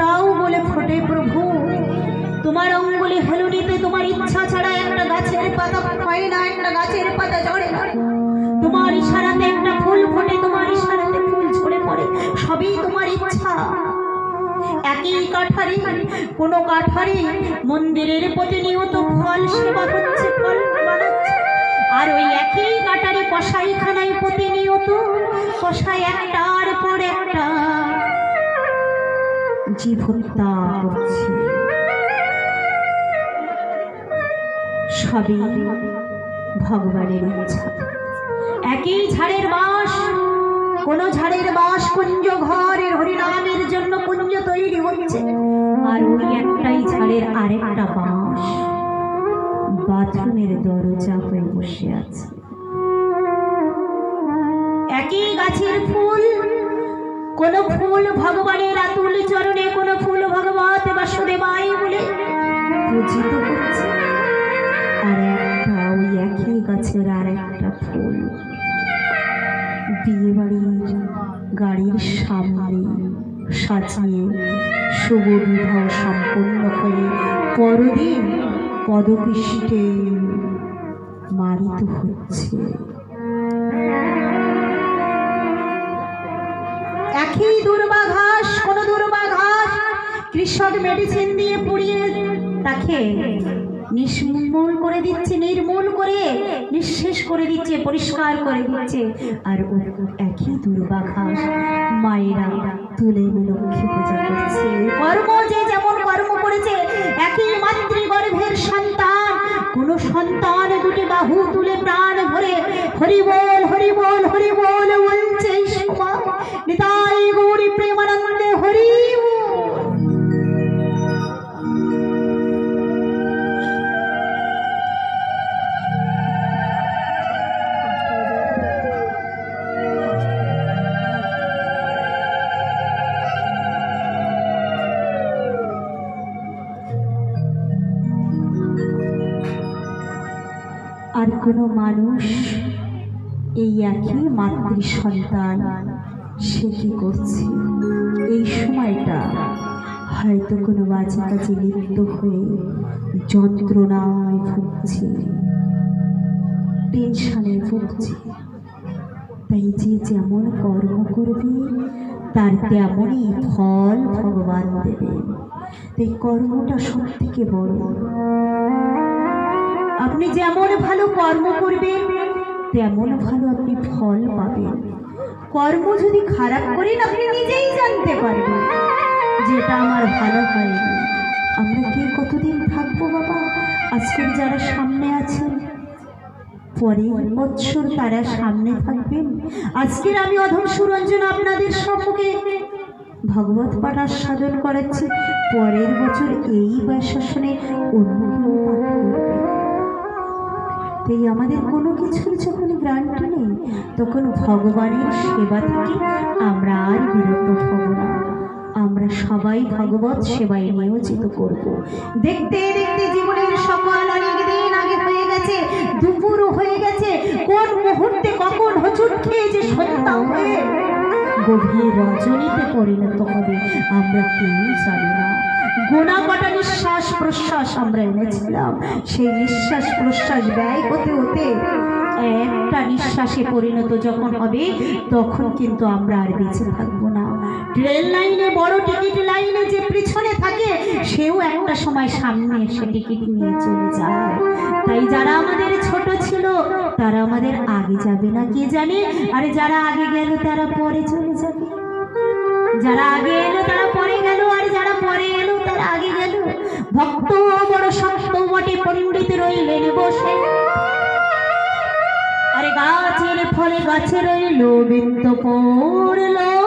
তাও বলে ফোটে প্রভু। তোমার অঙ্গুলি হেলুনিতে তোমার ইচ্ছা ছাড়া একটা গাছের পাতা হয় না, একটা গাছের পাতা ঝরে তোমার ইশারাতে একটা ফুল ফোটে, তোমার ইশারাতে ফুল ঝরে পড়ে, সবই তোমার ইচ্ছা। একই কাঠারি, কোনো কাঠারি, মন্দিরের প্রতিনিয়ত ফল সেবা করছে, ফল আর ওই একই কাটারি কষাইখানায় প্রতিনিয়ত কষাই একটার পর একটা জীব হত্যা করছে। সবই ভগবানের ইচ্ছা। একই ঝাড়ের বাস কোন ঝাড়ের বাস কুঞ্জ ঘরের হরিনামের জন্য কুঞ্জ তৈরি হচ্ছে। আর ওই একটাই ঝাড়ের আরেকটা বাস বাথরুমের দরজা হয়ে বসে আছে। একই গাছের ফুল কোন ফুল ভগবানের আতুল চরণে, কোন ফুল ভগবত বাসুদেবাই বলে পূজিত হচ্ছে। একটা ওই একই গাছের আর একটা ফুল। বিয়ে বাড়ির গাড়ির সামনে সাজিয়ে শুভ বিবাহ সম্পন্ন করে পরদিন পদপৃষ্ঠে মারিত হচ্ছে। একই দুর্বাঘাস, কোন দুর্বাঘাস। কৃষক মেডিসিন দিয়ে পুড়িয়ে তাকে নিষ্মূল করে দিচ্ছে, নির্মূল করে, নিঃশেষ করে দিচ্ছে, পরিষ্কার করে দিচ্ছে। আর ও একই দুর্বাঘাস মায়েরা তুলে লক্ষ্মী পূজা করছে। কর্ম যে যেমন কর্ম করেছে, একই মাতৃগর্ভের সন্তান। কোন সন্তান দুটি বাহু তুলে প্রাণ ভরে হরি আর কোনো মানুষ এই একই মাতৃ সন্তান, সে কি করছে? এই সময়টা হয়তো কোনো বাজে কাজে লিপ্ত হয়ে যন্ত্রণায় ভুগছে, টেনশনে ভুগছে। তাই যে যেমন কর্ম করবে, তার তেমনই ফল ভগবান দেবে। তাই কর্মটা সব থেকে বড়। আপনি যেমন ভালো কর্ম করবেন, তেমন ভালো আপনি ফল পাবেন। কর্ম যদি খারাপ করেন, আপনি নিজেই জানতে পারবেন যেটা আমার ভালো হয়নি আমরা কি কতদিন থাকব বাবা? আজকের যারা সামনে আছেন, পরের বৎসর তারা সামনে থাকবেন। আজকের আমি অধম সুরঞ্জন আপনাদের সম্মুখে ভগবত পাঠ আস্বাদন করাচ্ছি। পরের বছর এই বয়সাসনে অন্য কেউ তাই আমাদের কোনো কিছুর যখন গ্রান্ট নেই, তখন ভগবানের সেবা থেকে আমরা আর বিরত হব না। আমরা সবাই ভগবত সেবায় নিয়োজিত করব। দেখতে দেখতে জীবনের সকাল অনেক দিন আগে হয়ে গেছে, দুপুরও হয়ে গেছে। কোন মুহূর্তে কখন হচুট খেয়ে যে সন্ধ্যা হয়ে গভীর রজনীতে পরিণত হবে। আমরা কেউ জানি না। গোনা কটা নিঃশ্বাস প্রশ্বাস আমরা এনেছিলাম। সেই নিঃশ্বাস প্রশ্বাস ব্যয় হতে হতে একটা নিঃশ্বাসে পরিণত যখন হবে, তখন কিন্তু আমরা আর বেঁচে থাকব না। রেল লাইনে, বড় টিকিট লাইনে যে পিছনে থাকে সেও একটা সময় সামনে এসে টিকিট নিয়ে চলে যায়। তাই যারা আমাদের ছোট ছিল, তারা আমাদের আগে যাবে না, কে জানে? আরে যারা আগে গেল, তারা পরে চলে যাবে। যারা আগে এলো, তারা পরে গেল। আর যারা পরে এলো, তারা আগে গেল। ভক্ত বড় শক্ত বটে, পণ্ডিত রইলেন বসে। আরে গাছের ফলে গাছে রইল বিন্দু পড়ল